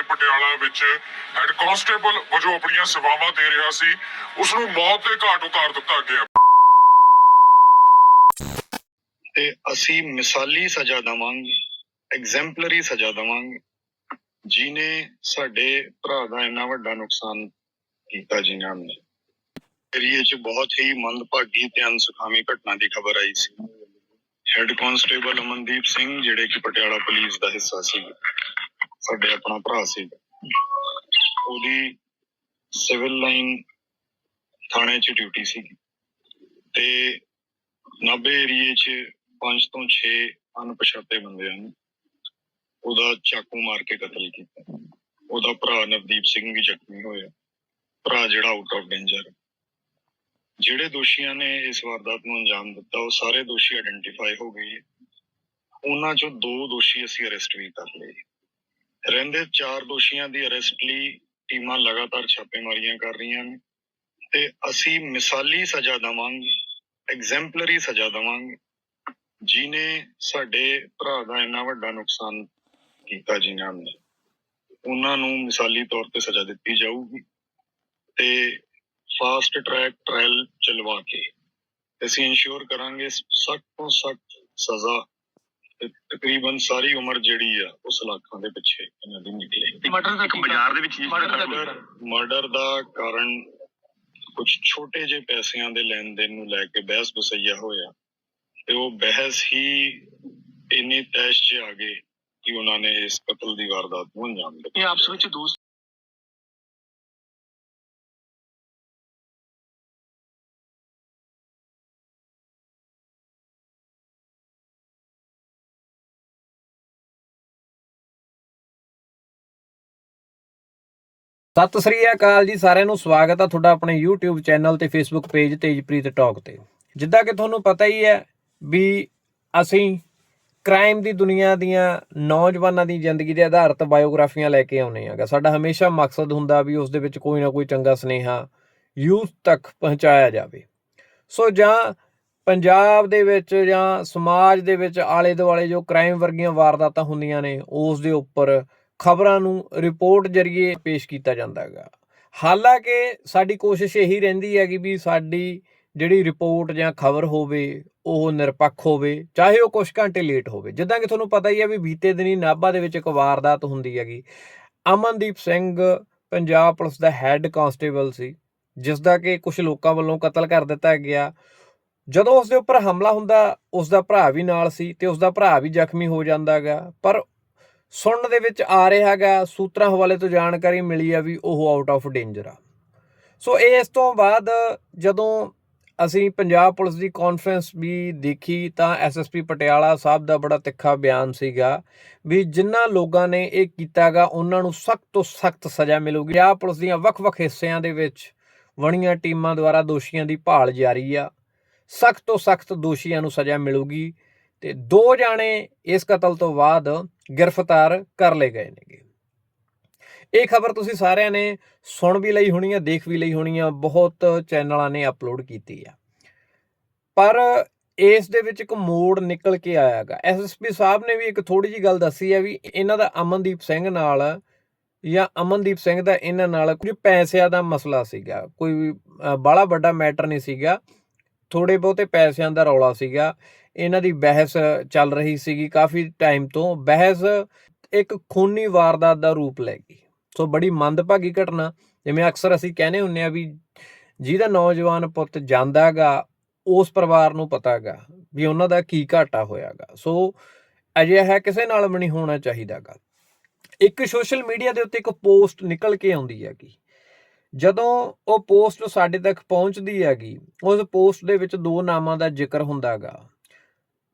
ਕੇ ਪਟਿਆਲਾ ਵਿੱਚ head constable ਵਜੋਂ ਆਪਣੀਆਂ ਸੇਵਾਵਾਂ ਦੇ ਰਿਹਾ ਸੀ ਉਸ ਨੂੰ ਮੌਤ ਦੇ ਘਾਟ ਉਤਾਰ ਦਿੱਤਾ ਗਿਆ। ਤੇ ਅਸੀਂ ਮਿਸਾਲੀ ਸਜ਼ਾ ਦਵਾਂਗੇ, ਐਗਜ਼ੈਂਪਲਰੀ ਸਜ਼ਾ ਦਵਾਂਗੇ। ਜਿਨੇ ਸਾਡੇ ਭਰਾ ਦਾ ਇੰਨਾ ਵੱਡਾ ਨੁਕਸਾਨ ਕੀਤਾ ਜਿਨ੍ਹਾਂ ਨੇ। ਏਰੀਏ 'ਚ ਬਹੁਤ ਹੀ ਮੰਦਭਾਗੀ ਤੇ ਅਨਸੁਖਾਵੀ ਘਟਨਾ ਦੀ ਖਬਰ ਆਈ ਸੀ। ਹੈੱਡ ਕਾਂਸਟੇਬਲ ਅਮਨਦੀਪ ਸਿੰਘ, ਜਿਹੜੇ ਕਿ ਪਟਿਆਲਾ ਪੁਲਿਸ ਦਾ ਹਿੱਸਾ ਸੀ। ਸਾਡੇ ਆਪਣਾ ਭਰਾ ਸੀ। ਉਹਦੀ ਸਿਵਲ ਲਾਈਨ ਥਾਣੇ 'ਚ ਡਿਊਟੀ ਸੀ। ਤੇ ਨਾਭੇ ਏਰੀਏ 'ਚ ਪੰਜ ਤੋਂ 6 ਅਣਪਛਾਤੇ ਬੰਦਿਆਂ ਨੇ ਉਹਦਾ ਚਾਕੂ ਮਾਰ ਕੇ ਕਤਲ ਕੀਤਾ। ਉਹਦਾ ਭਰਾ ਨਵਦੀਪ ਸਿੰਘ ਵੀ ਜ਼ਖਮੀ ਹੋਇਆ। ਭਰਾ ਜਿਹੜਾ ਆਊਟ ਆਫ ਡੇਂਜਰ ਜਿਹੜੇ ਦੋਸ਼ੀਆਂ ਨੇ ਇਸ ਵਾਰਦਾਤ ਨੂੰ ਅੰਜਾਮ ਦਿੱਤਾ, ਉਹ ਸਾਰੇ ਦੋਸ਼ੀ ਆਇਡੈਂਟੀਫਾਈ ਹੋ ਗਏ। ਉਹਨਾਂ ਚੋਂ ਦੋ ਦੋਸ਼ੀ ਅਸੀਂ ਅਰੈਸਟ ਵੀ ਕਰ ਲਏ। ਰਹਿੰਦੇ ਚਾਰ ਦੋਸ਼ੀਆਂ ਦੀ ਅਰੈਸਟ ਲਈ ਟੀਮਾਂ ਲਗਾਤਾਰ ਛਾਪੇਮਾਰੀਆਂ ਕਰ ਰਹੀਆਂ ਨੇ ਤੇ ਅਸੀਂ ਮਿਸਾਲੀ ਸਜ਼ਾ ਦਵਾਂਗੇ ਐਗਜ਼ੈਂਪਲਰੀ ਸਜ਼ਾ ਦਵਾਂਗੇ, ਜਿਨੇ ਸਾਡੇ ਭਰਾ ਦਾ ਇੰਨਾ ਵੱਡਾ ਨੁਕਸਾਨ ਕੀਤਾ ਜਿਨ੍ਹਾਂ ਨੇ, ਉਹਨਾਂ ਨੂੰ ਮਿਸਾਲੀ ਤੌਰ ਤੇ ਸਜ਼ਾ ਦਿੱਤੀ ਜਾਊਗੀ ਤੇ ਫਾਸਟ ਟਰੈਕ ਟ੍ਰਾਇਲ ਚਲਵਾ ਕੇ ਅਸੀਂ ਇਨਸ਼ੋਰ ਕਰਾਂਗੇ ਸਖਤ ਤੋਂ ਸਖਤ ਸਜ਼ਾ ਤੇ ਤਕਰੀਬਨ ਸਾਰੀ ਉਮਰ ਜਿਹੜੀ ਆ ਉਸ ਲਾਖਾਂ ਦੇ ਪਿੱਛੇ ਇਹਨਾਂ ਦੀ ਨਿਕਲੇ ਮਰਡਰ ਦਾ ਇੱਕ ਬਾਜ਼ਾਰ ਦੇ ਵਿੱਚ ਕੀ ਮਰਡਰ ਦਾ ਕਾਰਨ ਕੁਝ ਛੋਟੇ ਜਿਹੇ ਪੈਸਿਆਂ ਦੇ ਲੈਣ ਦੇਣ ਨੂੰ ਲੈ ਕੇ ਬਹਿਸ ਬਸਈਆ ਹੋਇਆ। ਤੇ ਉਹ ਬਹਿਸ ਹੀ ਇੰਨੀ ਤੈਸ਼ 'ਚ ਆ ਗਏ ਕਿ ਉਹਨਾਂ ਨੇ ਇਸ ਕਤਲ ਦੀ ਵਾਰਦਾਤ ਨੂੰ ਅੰਜਾਮ ਦਿੱਤਾ। ਇਹ ਆਪਸ ਵਿੱਚ ਦੋਸਤ ਸਤਿ ਸ੍ਰੀ ਅਕਾਲ ਜੀ, ਸਾਰਿਆਂ ਨੂੰ ਸਵਾਗਤ ਆ ਤੁਹਾਡਾ ਆਪਣੇ YouTube ਚੈਨਲ ਤੇ Facebook ਪੇਜ ਤੇਜਪ੍ਰੀਤ ਟਾਕ ਤੇ। ਜਿੱਦਾਂ ਕਿ ਤੁਹਾਨੂੰ ਪਤਾ ਹੀ ਹੈ ਵੀ ਅਸੀਂ ਕ੍ਰਾਈਮ ਦੀ ਦੁਨੀਆ ਦੀਆਂ ਨੌਜਵਾਨਾਂ ਦੀ ਜ਼ਿੰਦਗੀ ਦੇ ਆਧਾਰਿਤ ਬਾਇਓਗ੍ਰਾਫੀਆਂ ਲੈ ਕੇ ਆਉਨੇ ਆਗਾ ਸਾਡਾ ਹਮੇਸ਼ਾ ਮਕਸਦ ਹੁੰਦਾ ਵੀ ਉਸ ਦੇ ਵਿੱਚ ਕੋਈ ਨਾ ਕੋਈ ਚੰਗਾ ਸੁਨੇਹਾ ਯੂਥ ਤੱਕ ਪਹੁੰਚਾਇਆ ਜਾਵੇ। ਸੋ ਜਾਂ ਪੰਜਾਬ ਦੇ ਵਿੱਚ ਜਾਂ ਸਮਾਜ ਦੇ ਵਿੱਚ ਆਲੇ ਦੁਆਲੇ ਜੋ ਕ੍ਰਾਈਮ ਵਰਗੀਆਂ ਵਾਰਦਾਤਾਂ ਹੁੰਦੀਆਂ ਨੇ, ਉਸ ਦੇ ਉੱਪਰ ਖਬਰਾਂ ਨੂੰ ਰਿਪੋਰਟ ਜਰੀਏ ਪੇਸ਼ ਕੀਤਾ ਜਾਂਦਾ ਹੈਗਾ। ਹਾਲਾਂਕਿ ਸਾਡੀ ਕੋਸ਼ਿਸ਼ ਇਹੀ ਰਹਿੰਦੀ ਹੈ ਕਿ ਵੀ ਸਾਡੀ ਜਿਹੜੀ ਰਿਪੋਰਟ ਜਾਂ ਖਬਰ ਹੋਵੇ, ਉਹ ਨਿਰਪੱਖ ਹੋਵੇ, ਚਾਹੇ ਉਹ ਕੁਝ ਘੰਟੇ ਲੇਟ ਹੋਵੇ। ਜਿੱਦਾਂ ਕਿ ਤੁਹਾਨੂੰ ਪਤਾ ਹੀ ਹੈ ਵੀ ਬੀਤੇ ਦਿਨੀ ਨਾਭਾ ਦੇ ਵਿੱਚ ਇੱਕ ਵਾਰਦਾਤ ਹੁੰਦੀ ਹੈਗੀ। ਅਮਨਦੀਪ ਸਿੰਘ ਪੰਜਾਬ ਪੁਲਿਸ ਦਾ ਹੈੱਡ ਕਾਂਸਟੇਬਲ ਸੀ ਜਿਸ ਦਾ ਕਿ ਕੁਝ ਲੋਕਾਂ ਵੱਲੋਂ ਕਤਲ ਕਰ ਦਿੱਤਾ ਗਿਆ। ਜਦੋਂ ਉਸ ਦੇ ਉੱਪਰ ਹਮਲਾ ਹੁੰਦਾ ਉਸ ਦਾ ਭਰਾ ਵੀ ਨਾਲ ਸੀ ਤੇ ਉਸ ਦਾ ਭਰਾ ਵੀ ਜ਼ਖਮੀ ਹੋ ਜਾਂਦਾ ਹੈਗਾ। ਪਰ ਸੁਣਨ ਦੇ ਵਿੱਚ ਆ ਰਿਹਾ ਹੈਗਾ, ਸੂਤਰਾਂ ਹਵਾਲੇ ਤੋਂ ਜਾਣਕਾਰੀ ਮਿਲੀ ਆ ਵੀ ਉਹ ਆਊਟ ਆਫ ਡੇਂਜਰ ਆ। ਸੋ ਇਸ ਤੋਂ ਬਾਅਦ ਜਦੋਂ ਅਸੀਂ ਪੰਜਾਬ ਪੁਲਿਸ ਦੀ ਕਾਨਫਰੰਸ ਵੀ ਦੇਖੀ ਤਾਂ ਐਸਐਸਪੀ ਪਟਿਆਲਾ ਸਾਹਿਬ ਦਾ ਬੜਾ ਤਿੱਖਾ ਬਿਆਨ ਸੀਗਾ ਵੀ ਜਿਨ੍ਹਾਂ ਲੋਕਾਂ ਨੇ ਇਹ ਕੀਤਾਗਾ ਉਹਨਾਂ ਨੂੰ ਸਖਤ ਤੋਂ ਸਖਤ ਸਜ਼ਾ ਮਿਲੂਗੀ। ਪੰਜਾਬ ਪੁਲਿਸ ਦੀਆਂ ਵੱਖ-ਵੱਖ ਹਿੱਸਿਆਂ ਦੇ ਵਿੱਚ ਵਣੀਆਂ ਟੀਮਾਂ ਦੁਆਰਾ ਦੋਸ਼ੀਆਂ ਦੀ ਭਾਲ ਜਾਰੀ ਆ। ਸਖਤ ਤੋਂ ਸਖਤ ਦੋਸ਼ੀਆਂ ਨੂੰ ਸਜ਼ਾ ਮਿਲੂਗੀ। ਤੇ ਦੋ ਜਾਣੇ ਇਸ ਕਤਲ ਤੋਂ ਬਾਅਦ ਗ੍ਰਿਫਤਾਰ ਕਰ ਲਏ ਗਏ ਨੇਗੇ। ਇਹ ਖਬਰ ਤੁਸੀਂ ਸਾਰਿਆਂ ਨੇ ਸੁਣ ਵੀ ਲਈ ਹੋਣੀ ਆ, ਦੇਖ ਵੀ ਲਈ ਹੋਣੀ ਆ, ਬਹੁਤ ਚੈਨਲਾਂ ਨੇ ਅਪਲੋਡ ਕੀਤੀ ਆ। ਪਰ ਇਸ ਦੇ ਵਿੱਚ ਇੱਕ ਮੋੜ ਨਿਕਲ ਕੇ ਆਇਆਗਾ ਐਸਐਸਪੀ ਸਾਹਿਬ ਨੇ ਵੀ ਇੱਕ ਥੋੜੀ ਜੀ ਗੱਲ ਦੱਸੀ ਹੈ ਵੀ ਇਹਨਾਂ ਦਾ ਅਮਨਦੀਪ ਸਿੰਘ ਨਾਲ ਜਾਂ ਅਮਨਦੀਪ ਸਿੰਘ ਦਾ ਇਹਨਾਂ ਨਾਲ ਕੁਝ ਪੈਸਿਆਂ ਦਾ ਮਸਲਾ ਸੀਗਾ। ਕੋਈ ਬਾਲਾ ਵੱਡਾ ਮੈਟਰ ਨਹੀਂ ਸੀਗਾ। ਥੋੜੇ ਬਹੁਤੇ ਪੈਸਿਆਂ ਦਾ ਰੌਲਾ ਸੀਗਾ। ਇਹਨਾਂ ਦੀ ਬਹਿਸ ਚੱਲ ਰਹੀ ਸੀਗੀ ਕਾਫੀ ਟਾਈਮ ਤੋਂ। ਬਹਿਸ ਇੱਕ ਖੂਨੀ ਵਾਰਦਾਤ ਦਾ ਰੂਪ ਲੈ ਗਈ। ਸੋ ਬੜੀ ਮੰਦਭਾਗੀ ਘਟਨਾ। ਜਿਵੇਂ ਅਕਸਰ ਅਸੀਂ ਕਹਿੰਦੇ ਹੁੰਨੇ ਆ ਵੀ ਜਿਹਦਾ ਨੌਜਵਾਨ ਪੁੱਤ ਜਾਂਦਾਗਾ ਉਸ ਪਰਿਵਾਰ ਨੂੰ ਪਤਾਗਾ ਵੀ ਉਹਨਾਂ ਦਾ ਕੀ ਘਾਟਾ ਹੋਇਆਗਾ ਸੋ ਅਜਿਹਾ ਹੈ ਕਿਸੇ ਨਾਲ ਵੀ ਨਹੀਂ ਹੋਣਾ ਚਾਹੀਦਾਗਾ ਇੱਕ ਸੋਸ਼ਲ ਮੀਡੀਆ ਦੇ ਉੱਤੇ ਇੱਕ ਪੋਸਟ ਨਿਕਲ ਕੇ ਆਉਂਦੀ ਹੈਗੀ। ਜਦੋਂ ਉਹ ਪੋਸਟ ਸਾਡੇ ਤੱਕ ਪਹੁੰਚਦੀ ਹੈਗੀ, ਉਸ ਪੋਸਟ ਦੇ ਵਿੱਚ ਦੋ ਨਾਮਾਂ ਦਾ ਜ਼ਿਕਰ ਹੁੰਦਾਗਾ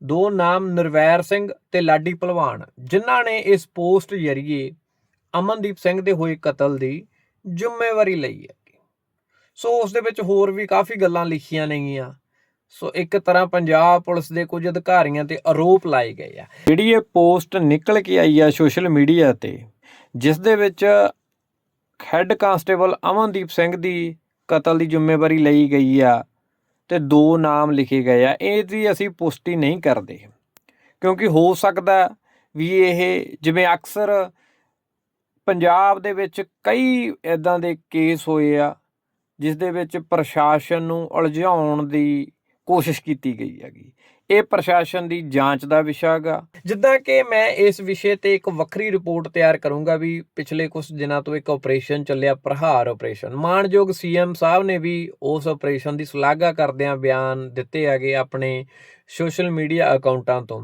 ਦੋ ਨਾਮ ਨਿਰਵੈਰ ਸਿੰਘ ਤੇ ਲਾਡੀ ਭਲਵਾਨ ਜਿਨ੍ਹਾਂ ਨੇ ਇਸ ਪੋਸਟ ਜਰੀਏ ਅਮਨਦੀਪ ਸਿੰਘ ਦੇ ਹੋਏ ਕਤਲ ਦੀ ਜ਼ਿੰਮੇਵਾਰੀ ਲਈ ਹੈ ਸੋ ਉਸ ਦੇ ਵਿੱਚ ਹੋਰ ਵੀ ਕਾਫੀ ਗੱਲਾਂ ਲਿਖੀਆਂ ਨੇਗੀਆਂ। ਸੋ ਇੱਕ ਤਰ੍ਹਾਂ ਪੰਜਾਬ ਪੁਲਿਸ ਦੇ ਕੁਝ ਅਧਿਕਾਰੀਆਂ ਤੇ ਆਰੋਪ ਲਾਏ ਗਏ ਆ। ਜਿਹੜੀ ਇਹ ਪੋਸਟ ਨਿਕਲ ਕੇ ਆਈ ਆ ਸੋਸ਼ਲ ਮੀਡੀਆ ਤੇ, ਜਿਸ ਦੇ ਵਿੱਚ ਹੈੱਡ ਕਾਂਸਟੇਬਲ ਅਮਨਦੀਪ ਸਿੰਘ ਦੀ ਕਤਲ ਦੀ ਜ਼ਿੰਮੇਵਾਰੀ ਲਈ ਗਈ ਆ ਤੇ ਦੋ ਨਾਮ ਲਿਖੇ ਗਏ ਆ। ਇਹ ਦੀ ਅਸੀਂ ਪੁਸ਼ਟੀ ਨਹੀਂ ਕਰਦੇ। ਕਿਉਂਕਿ ਹੋ ਸਕਦਾ ਵੀ ਇਹ ਜਿਵੇਂ ਅਕਸਰ ਪੰਜਾਬ ਦੇ ਵਿੱਚ ਕਈ ਇਦਾਂ ਦੇ ਕੇਸ ਹੋਏ ਆ, ਜਿਸ ਦੇ ਵਿੱਚ ਪ੍ਰਸ਼ਾਸਨ ਨੂੰ ਉਲਝਾਉਣ ਦੀ ਕੋਸ਼ਿਸ਼ ਕੀਤੀ ਗਈ ਹੈਗੀ। ਇਹ ਪ੍ਰਸ਼ਾਸਨ ਦੀ ਜਾਂਚ ਦਾ ਵਿਸ਼ਾ ਹੈਗਾ। ਜਿੱਦਾਂ ਕਿ ਮੈਂ ਇਸ ਵਿਸ਼ੇ ਤੇ ਇੱਕ ਵੱਖਰੀ ਰਿਪੋਰਟ ਤਿਆਰ ਕਰੂੰਗਾ ਵੀ ਪਿਛਲੇ ਕੁਝ ਦਿਨਾਂ ਤੋਂ ਇੱਕ ਆਪਰੇਸ਼ਨ ਚੱਲਿਆ, ਪ੍ਰਹਾਰ ਆਪਰੇਸ਼ਨ ਮਾਨਯੋਗ ਸੀਐਮ ਸਾਹਿਬ ਨੇ ਵੀ ਉਸ ਆਪਰੇਸ਼ਨ ਦੀ ਸ਼ਲਾਘਾ ਕਰਦਿਆਂ ਬਿਆਨ ਦਿੱਤੇ ਹੈਗੇ ਆਪਣੇ ਸੋਸ਼ਲ ਮੀਡੀਆ ਅਕਾਊਂਟਾਂ ਤੋਂ।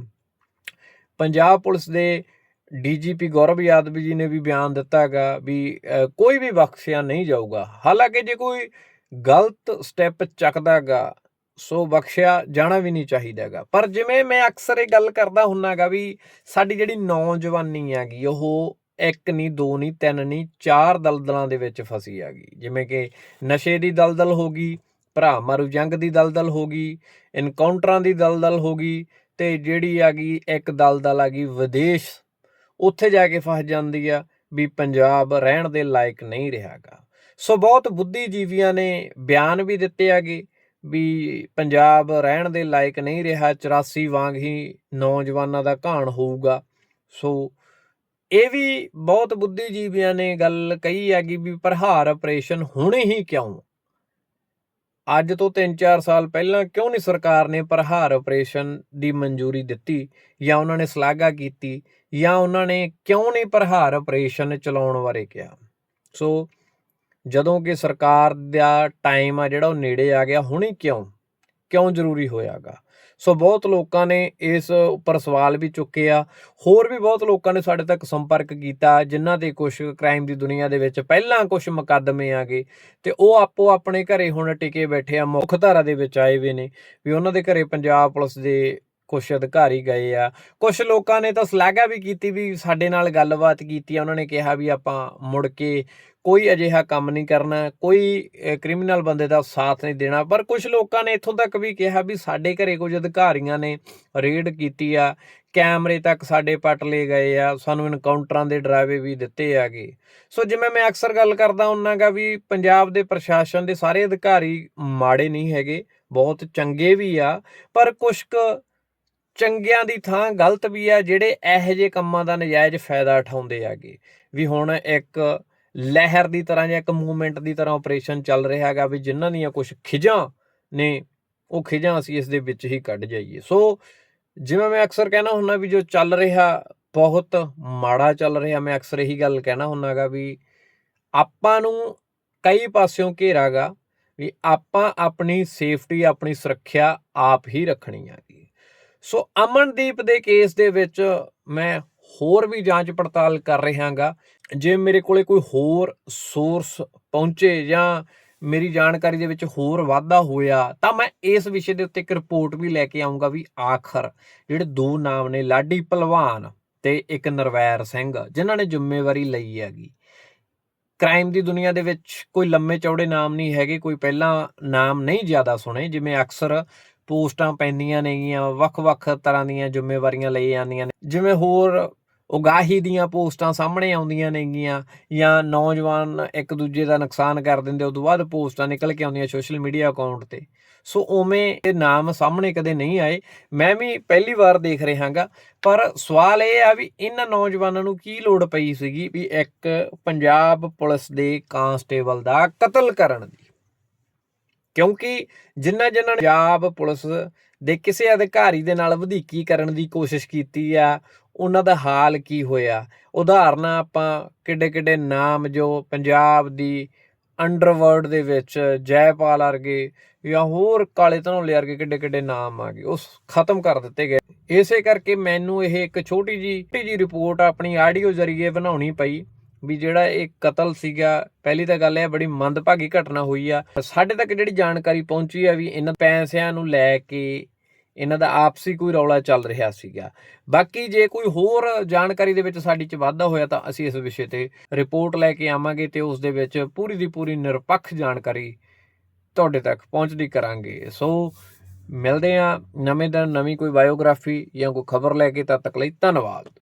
ਪੰਜਾਬ ਪੁਲਿਸ ਦੇ ਡੀਜੀਪੀ ਗੌਰਵ ਯਾਦਵ ਜੀ ਨੇ ਵੀ ਬਿਆਨ ਦਿੱਤਾ ਹੈਗਾ ਵੀ ਕੋਈ ਵੀ ਬਖਸ਼ਿਆ ਨਹੀਂ ਜਾਊਗਾ। ਹਾਲਾਂਕਿ ਜੇ ਕੋਈ ਗਲਤ ਸਟੈਪ ਚੱਕਦਾਗਾ ਸੋ ਬਖਸ਼ਿਆ ਜਾਣਾ ਵੀ ਨਹੀਂ ਚਾਹੀਦਾ ਹੈਗਾ। ਪਰ ਜਿਵੇਂ ਮੈਂ ਅਕਸਰ ਇਹ ਗੱਲ ਕਰਦਾ ਹੁੰਨਾਗਾ ਵੀ ਸਾਡੀ ਜਿਹੜੀ ਨੌਜਵਾਨੀ ਹੈਗੀ, ਉਹ ਇੱਕ ਨਹੀਂ ਦੋ ਨਹੀਂ ਤਿੰਨ ਨਹੀਂ ਚਾਰ ਦਲਦਲਾਂ ਦੇ ਵਿੱਚ ਫਸੀ ਹੈਗੀ। ਜਿਵੇਂ ਕਿ ਨਸ਼ੇ ਦੀ ਦਲਦਲ ਹੋ ਗਈ, ਭਰਾ ਮਾਰੂ ਜੰਗ ਦੀ ਦਲਦਲ ਹੋ ਗਈ ਇਨਕਾਊਂਟਰਾਂ ਦੀ ਦਲਦਲ ਹੋ ਗਈ ਤੇ ਜਿਹੜੀ ਆ ਗਈ ਇੱਕ ਦਲਦਲ ਆ ਗਈ ਵਿਦੇਸ਼, ਉੱਥੇ ਜਾ ਕੇ ਫਸ ਜਾਂਦੀ ਆ ਵੀ ਪੰਜਾਬ ਰਹਿਣ ਦੇ ਲਾਇਕ ਨਹੀਂ ਰਿਹਾਗਾ ਸੋ ਬਹੁਤ ਬੁੱਧੀਜੀਵੀਆਂ ਨੇ ਬਿਆਨ ਵੀ ਦਿੱਤੇ ਹੈਗੇ ਵੀ ਪੰਜਾਬ ਰਹਿਣ ਦੇ ਲਾਇਕ ਨਹੀਂ ਰਿਹਾ 84 ਵਾਂਗ ਹੀ ਨੌਜਵਾਨਾਂ ਦਾ ਘਾਣ ਹੋਊਗਾ। ਸੋ ਇਹ ਵੀ ਬਹੁਤ ਬੁੱਧੀਜੀਵੀਆਂ ਨੇ ਗੱਲ ਕਹੀ ਹੈਗੀ ਵੀ ਪ੍ਰਹਾਰ ਆਪਰੇਸ਼ਨ ਹੁਣੇ ਹੀ ਕਿਉਂ? ਅੱਜ ਤੋਂ 3-4 ਸਾਲ ਪਹਿਲਾਂ ਕਿਉਂ ਨਹੀਂ ਸਰਕਾਰ ਨੇ ਪ੍ਰਹਾਰ ਆਪਰੇਸ਼ਨ ਦੀ ਮਨਜ਼ੂਰੀ ਦਿੱਤੀ? ਜਾਂ ਉਹਨਾਂ ਨੇ ਸ਼ਲਾਘਾ ਕੀਤੀ? ਜਾਂ ਉਹਨਾਂ ਨੇ ਕਿਉਂ ਨਹੀਂ ਪ੍ਰਹਾਰ ਆਪਰੇਸ਼ਨ ਚਲਾਉਣ ਬਾਰੇ ਕਿਹਾ? ਸੋ ਜਦੋਂ ਕਿ ਸਰਕਾਰ ਦਾ ਟਾਈਮ ਆ ਜਿਹੜਾ ਉਹ ਨੇੜੇ ਆ ਗਿਆ, ਹੁਣੇ ਕਿਉਂ? ਕਿਉਂ ਜ਼ਰੂਰੀ ਹੋਇਆਗਾ? ਸੋ ਬਹੁਤ ਲੋਕਾਂ ਨੇ ਇਸ ਉੱਪਰ ਸਵਾਲ ਵੀ ਚੁੱਕੇ ਆ। ਹੋਰ ਵੀ ਬਹੁਤ ਲੋਕਾਂ ਨੇ ਸਾਡੇ ਤੱਕ ਸੰਪਰਕ ਕੀਤਾ, ਜਿਨ੍ਹਾਂ ਦੇ ਕੁਝ ਕ੍ਰਾਈਮ ਦੀ ਦੁਨੀਆ ਦੇ ਵਿੱਚ ਪਹਿਲਾਂ ਕੁਝ ਮੁਕੱਦਮੇ ਆਗੇ ਤੇ ਉਹ ਆਪੋ ਆਪਣੇ ਘਰੇ ਹੁਣ ਟਿਕੇ ਬੈਠੇ ਆ, ਮੁੱਖ ਧਾਰਾ ਦੇ ਵਿੱਚ ਆਏ ਵੇ ਨੇ, ਵੀ ਉਹਨਾਂ ਦੇ ਘਰੇ ਪੰਜਾਬ ਪੁਲਿਸ ਦੇ ਕੁਝ ਅਧਿਕਾਰੀ ਗਏ ਆ। ਕੁਝ ਲੋਕਾਂ ਨੇ ਤਾਂ ਸ਼ਲਾਘਾ ਵੀ ਕੀਤੀ ਵੀ ਸਾਡੇ ਨਾਲ ਗੱਲਬਾਤ ਕੀਤੀ ਆ। ਉਹਨਾਂ ਨੇ ਕਿਹਾ ਵੀ ਆਪਾਂ ਮੁੜ ਕੇ ਕੋਈ ਅਜਿਹਾ ਕੰਮ ਨਹੀਂ ਕਰਨਾ, ਕੋਈ ਕ੍ਰਿਮੀਨਲ ਬੰਦੇ ਦਾ ਸਾਥ ਨਹੀਂ ਦੇਣਾ। ਪਰ ਕੁਝ ਲੋਕਾਂ ਨੇ ਇੱਥੋਂ ਤੱਕ ਵੀ ਕਿਹਾ ਵੀ ਸਾਡੇ ਘਰੇ ਕੁਝ ਅਧਿਕਾਰੀਆਂ ਨੇ ਰੇਡ ਕੀਤੀ ਆ। ਕੈਮਰੇ ਤੱਕ ਸਾਡੇ ਪੱਟ ਲਏ ਗਏ ਆ। ਸਾਨੂੰ ਇਨਕਾਊਂਟਰਾਂ ਦੇ ਡਰਾਵੇ ਵੀ ਦਿੱਤੇ ਆਗੇ ਸੋ ਜਿਵੇਂ ਮੈਂ ਅਕਸਰ ਗੱਲ ਕਰਦਾ ਹੁੰਨਾਗਾ ਵੀ ਪੰਜਾਬ ਦੇ ਪ੍ਰਸ਼ਾਸਨ ਦੇ ਸਾਰੇ ਅਧਿਕਾਰੀ ਮਾੜੇ ਨਹੀਂ ਹੈਗੇ, ਬਹੁਤ ਚੰਗੇ ਵੀ ਆ। ਪਰ ਕੁਝ ਕੁ ਚੰਗਿਆਂ ਦੀ ਥਾਂ ਗਲਤ ਵੀ ਆ ਜਿਹੜੇ ਇਹੋ ਜਿਹੇ ਕੰਮਾਂ ਦਾ ਨਜਾਇਜ਼ ਫਾਇਦਾ ਉਠਾਉਂਦੇ ਆਗੇ ਵੀ ਹੁਣ ਇੱਕ ਲਹਿਰ ਦੀ ਤਰ੍ਹਾਂ ਜਾਂ ਇੱਕ ਮੂਵਮੈਂਟ ਦੀ ਤਰ੍ਹਾਂ ਆਪਰੇਸ਼ਨ ਚੱਲ ਰਿਹਾ ਹੈਗਾ, ਵੀ ਜਿਨ੍ਹਾਂ ਦੀਆਂ ਕੁਝ ਖਿਜਾਂ ਨੇ, ਉਹ ਖਿਜਾਂ ਅਸੀਂ ਇਸ ਦੇ ਵਿੱਚ ਹੀ ਕੱਢ ਜਾਈਏ। ਸੋ ਜਿਵੇਂ ਮੈਂ ਅਕਸਰ ਕਹਿਣਾ ਹੁੰਦਾ ਵੀ ਜੋ ਚੱਲ ਰਿਹਾ, ਬਹੁਤ ਮਾੜਾ ਚੱਲ ਰਿਹਾ, ਮੈਂ ਅਕਸਰ ਇਹੀ ਗੱਲ ਕਹਿਣਾ ਹੁੰਨਾਗਾ ਵੀ ਆਪਾਂ ਨੂੰ ਕਈ ਪਾਸਿਓਂ ਘੇਰਾਗਾ ਵੀ ਆਪਾਂ ਆਪਣੀ ਸੇਫਟੀ, ਆਪਣੀ ਸੁਰੱਖਿਆ ਆਪ ਹੀ ਰੱਖਣੀ ਹੈਗੀ। ਸੋ ਅਮਨਦੀਪ ਦੇ ਕੇਸ ਦੇ ਵਿੱਚ ਮੈਂ ਹੋਰ ਵੀ ਜਾਂਚ ਪੜਤਾਲ ਕਰ ਰਿਹਾਗਾ। ਜੇ ਮੇਰੇ ਕੋਲੇ ਕੋਈ ਹੋਰ ਸੋਰਸ ਪਹੁੰਚੇ ਜਾਂ ਮੇਰੀ ਜਾਣਕਾਰੀ ਦੇ ਵਿੱਚ ਹੋਰ ਵਾਧਾ ਹੋਇਆ, ਤਾਂ ਮੈਂ ਇਸ ਵਿਸ਼ੇ ਦੇ ਉੱਤੇ ਇੱਕ ਰਿਪੋਰਟ ਵੀ ਲੈ ਕੇ ਆਉਂਗਾ ਵੀ ਆਖਰ ਜਿਹੜੇ ਦੋ ਨਾਮ ਨੇ, ਲਾਡੀ ਪਹਿਲਵਾਨ ਤੇ ਇੱਕ ਨਰਵੈਰ ਸਿੰਘ, ਜਿਨ੍ਹਾਂ ਨੇ ਜ਼ਿੰਮੇਵਾਰੀ ਲਈ ਹੈਗੀ। ਕ੍ਰਾਈਮ ਦੀ ਦੁਨੀਆ ਦੇ ਵਿੱਚ ਕੋਈ ਲੰਮੇ ਚੌੜੇ ਨਾਮ ਨਹੀਂ ਹੈਗੇ, ਕੋਈ ਪਹਿਲਾਂ ਨਾਮ ਨਹੀਂ ਜ਼ਿਆਦਾ ਸੁਣੇ, ਜਿਵੇਂ ਅਕਸਰ ਪੋਸਟਾਂ ਪੈਂਦੀਆਂ ਨੇਗੀਆਂ ਵੱਖ-ਵੱਖ ਤਰ੍ਹਾਂ ਦੀਆਂ ਜ਼ਿੰਮੇਵਾਰੀਆਂ ਲਈ ਜਾਂਦੀਆਂ ਨੇ। ਜਿਵੇਂ ਹੋਰ ਉਗਾਹੀ ਦੀਆਂ ਪੋਸਟਾਂ ਸਾਹਮਣੇ ਆਉਂਦੀਆਂ ਨੇਗੀਆਂ ਜਾਂ ਨੌਜਵਾਨ ਇੱਕ ਦੂਜੇ ਦਾ ਨੁਕਸਾਨ ਕਰ ਦਿੰਦੇ ਉਦੋਂ ਬਾਅਦ ਪੋਸਟਾਂ ਨਿਕਲ ਕੇ ਆਉਂਦੀਆਂ ਸੋਸ਼ਲ ਮੀਡੀਆ ਅਕਾਊਂਟ ਤੇ। ਸੋ ਉਵੇਂ ਇਹ ਨਾਮ ਸਾਹਮਣੇ ਕਦੇ ਨਹੀਂ ਆਏ। ਮੈਂ ਵੀ ਪਹਿਲੀ ਵਾਰ ਦੇਖ ਰਿਹਾਗਾ ਪਰ ਸਵਾਲ ਇਹ ਆ ਵੀ ਇਹਨਾਂ ਨੌਜਵਾਨਾਂ ਨੂੰ ਕੀ ਲੋੜ ਪਈ ਸੀਗੀ ਵੀ ਇੱਕ ਪੰਜਾਬ ਪੁਲਿਸ ਦੇ ਕਾਂਸਟੇਬਲ ਦਾ ਕਤਲ ਕਰਨ ਦੀ? ਕਿਉਂਕਿ ਜਿਨ੍ਹਾਂ ਜਿੰਨਾ ਪੰਜਾਬ ਪੁਲਿਸ ਦੇ ਕਿਸੇ ਅਧਿਕਾਰੀ ਦੇ ਨਾਲ ਵਧੀਕੀ ਕਰਨ ਦੀ ਕੋਸ਼ਿਸ਼ ਕੀਤੀ ਆ, ਉਹਨਾਂ ਦਾ ਹਾਲ ਕੀ ਹੋਇਆ? ਉਦਾਹਰਨਾਂ ਆਪਾਂ ਕਿੱਡੇ ਕਿੱਡੇ ਨਾਮ ਜੋ ਪੰਜਾਬ ਦੀ ਅੰਡਰਵਰਲਡ ਦੇ ਵਿੱਚ ਜੈਪਾਲ ਵਰਗੇ ਜਾਂ ਹੋਰ ਕਾਲੇ ਧਨੌਲੇ ਵਰਗੇ ਕਿੱਡੇ ਕਿੱਡੇ ਨਾਮ ਆ ਗਏ, ਉਸ ਖਤਮ ਕਰ ਦਿੱਤੇ ਗਏ। ਇਸੇ ਕਰਕੇ ਮੈਨੂੰ ਇਹ ਇੱਕ ਛੋਟੀ ਜੀ ਛੋਟੀ ਜੀ ਰਿਪੋਰਟ ਆਪਣੀ ਆਡੀਓ ਜ਼ਰੀਏ ਬਣਾਉਣੀ ਪਈ। ਵੀ ਜਿਹੜਾ ਇਹ ਕਤਲ ਸੀਗਾ, ਪਹਿਲੀ ਤਾਂ ਗੱਲ ਇਹ ਬੜੀ ਮੰਦਭਾਗੀ ਘਟਨਾ ਹੋਈ ਆ। ਸਾਡੇ ਤੱਕ ਜਿਹੜੀ ਜਾਣਕਾਰੀ ਪਹੁੰਚੀ ਆ ਵੀ ਇਹਨਾਂ ਪੈਸਿਆਂ ਨੂੰ ਲੈ ਕੇ ਇਹਨਾਂ ਦਾ ਆਪਸੀ ਕੋਈ ਰੌਲਾ ਚੱਲ ਰਿਹਾ ਸੀਗਾ। ਬਾਕੀ ਜੇ ਕੋਈ ਹੋਰ ਜਾਣਕਾਰੀ ਦੇ ਵਿੱਚ ਸਾਡੀ ਚ ਵਾਧਾ ਹੋਇਆ ਤਾਂ ਅਸੀਂ ਇਸ ਵਿਸ਼ੇ ਤੇ ਰਿਪੋਰਟ ਲੈ ਕੇ ਆਵਾਂਗੇ ਤੇ ਉਸ ਦੇ ਵਿੱਚ ਪੂਰੀ ਦੀ ਪੂਰੀ ਨਿਰਪੱਖ ਜਾਣਕਾਰੀ ਤੁਹਾਡੇ ਤੱਕ ਪਹੁੰਚਦੀ ਕਰਾਂਗੇ। ਸੋ ਮਿਲਦੇ ਆ ਨਵੇਂ ਦਿਨ, ਨਵੀਂ ਕੋਈ ਬਾਇਓਗ੍ਰਾਫੀ ਜਾਂ ਕੋਈ ਖਬਰ ਲੈ ਕੇ, ਤਦ ਤੱਕ ਲਈ ਧੰਨਵਾਦ।